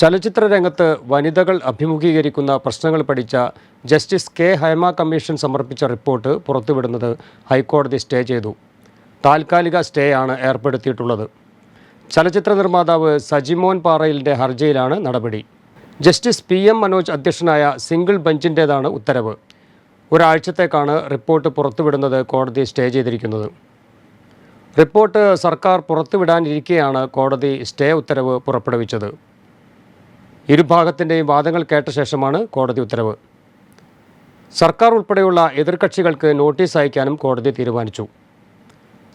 ചലച്ചിത്ര രംഗത്ത് വനിതകൾ അഭിമുഖീകരിക്കുന്ന പ്രശ്നങ്ങൾ പഠിച്ച ജസ്റ്റിസ് കെ ഹൈമ കമ്മീഷൻ സമർപ്പിച്ച റിപ്പോർട്ട് പുറത്തുവിടുന്നത് ഹൈക്കോടതി സ്റ്റേ ചെയ്തു. താൽക്കാലിക സ്റ്റേ ആണ് ഏർപ്പെടുത്തിയിട്ടുള്ളത്. ചലച്ചിത്ര നിർമ്മാതാവ് സജിമോൻ പാറയിലിന്റെ ഹർജിയിലാണ് നടപടി. ജസ്റ്റിസ് പി എം മനോജ് അധ്യക്ഷനായ സിംഗിൾ ബെഞ്ചിന്റേതാണ് ഉത്തരവ്. ഒരാഴ്ചത്തേക്കാണ് റിപ്പോർട്ട് പുറത്തുവിടുന്നത് കോടതി സ്റ്റേ ചെയ്തിരിക്കുന്നത്. റിപ്പോർട്ട് സർക്കാർ പുറത്തുവിടാനിരിക്കെയാണ് കോടതി സ്റ്റേ ഉത്തരവ് പുറപ്പെടുവിച്ചത്. ഇരുഭാഗത്തിന്റെയും വാദങ്ങൾ കേട്ട ശേഷമാണ് കോടതി ഉത്തരവ്. സർക്കാർ ഉൾപ്പെടെയുള്ള എതിർകക്ഷികൾക്ക് നോട്ടീസ് അയക്കാനും കോടതി തീരുമാനിച്ചു.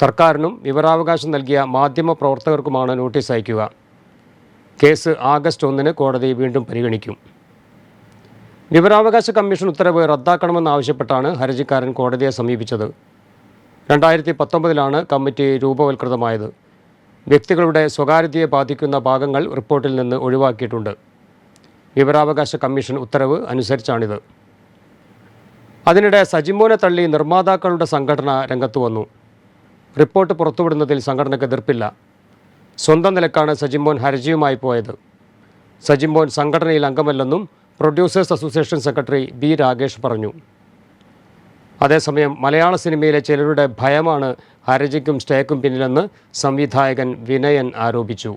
സർക്കാരിനും വിവരാവകാശം നൽകിയ മാധ്യമ പ്രവർത്തകർക്കുമാണ് നോട്ടീസ് അയക്കുക. കേസ് ആഗസ്റ്റ് ഒന്നിന് കോടതി വീണ്ടും പരിഗണിക്കും. വിവരാവകാശ കമ്മീഷൻ ഉത്തരവ് റദ്ദാക്കണമെന്നാവശ്യപ്പെട്ടാണ് ഹർജിക്കാരൻ കോടതിയെ സമീപിച്ചത്. രണ്ടായിരത്തി പത്തൊമ്പതിലാണ് കമ്മിറ്റി രൂപവൽകൃതമായത്. വ്യക്തികളുടെ സ്വകാര്യതയെ ബാധിക്കുന്ന ഭാഗങ്ങൾ റിപ്പോർട്ടിൽ നിന്ന് ഒഴിവാക്കിയിട്ടുണ്ട്. വിവരാവകാശ കമ്മീഷൻ ഉത്തരവ് അനുസരിച്ചാണിത്. അതിനിടെ സജിമോനെ തള്ളി നിർമ്മാതാക്കളുടെ സംഘടന രംഗത്ത് വന്നു. റിപ്പോർട്ട് പുറത്തുവിടുന്നതിൽ സംഘടനയ്ക്ക് എതിർപ്പില്ല. സ്വന്തം നിലക്കാണ് സജിമോൻ ഹർജിയുമായി പോയത്. സജിമോൻ സംഘടനയിൽ അംഗമല്ലെന്നും producers association secretary B Rakesh പറഞ്ഞു. അതേസമയം മലയാള സിനിമയിലെ ചിലരുടെ ഭയമാണ് ഹർജിക്കും സ്റ്റേക്കും പിന്നിലെന്ന് സംവിധായകൻ വിനയൻ ആരോപിച്ചു.